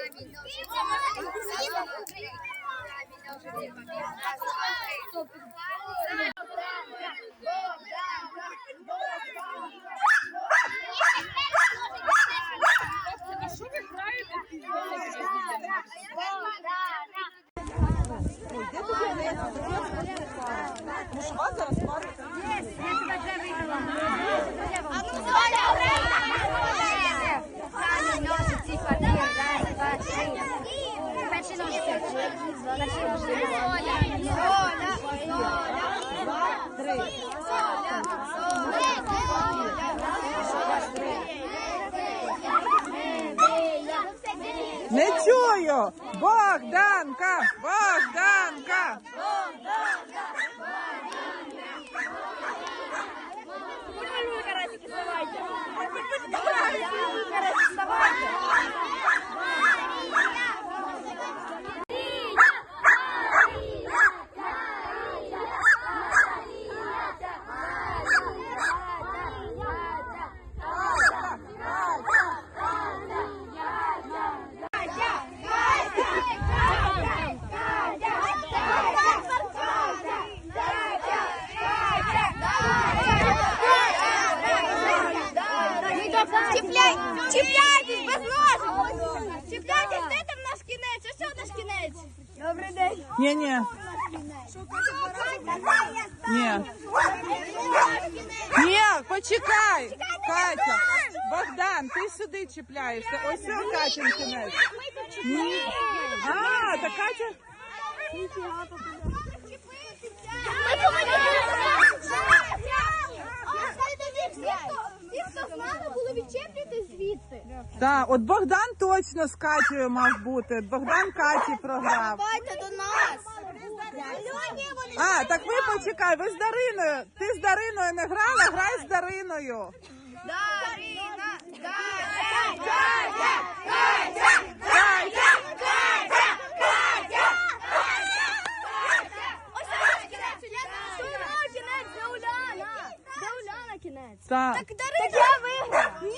Thank you. Не чую! Богданка! Богданка! Чіпляй, чіпляйтесь без ножик. Чіпляйтесь, де там наш кінець? Ось що наш кінець? Добрий день. Ні, ні, ні. Ні, почекай! Катя! Богдан, ти сюди чіпляєшся. Ось що Катін кінець. Ні. А, так Катя. Ті, звідси. Так, от Богдан точно з Катєю мав бути. Богдан Каті програв. Давайте до нас. А, так ви почекай, ви з Дариною. Ти з Дариною не грала, грай з Дариною. Дарина, Ось наш кінець. Що кінець? Де Уляна? Де Уляна кінець? Так. Так я виграв. Ні.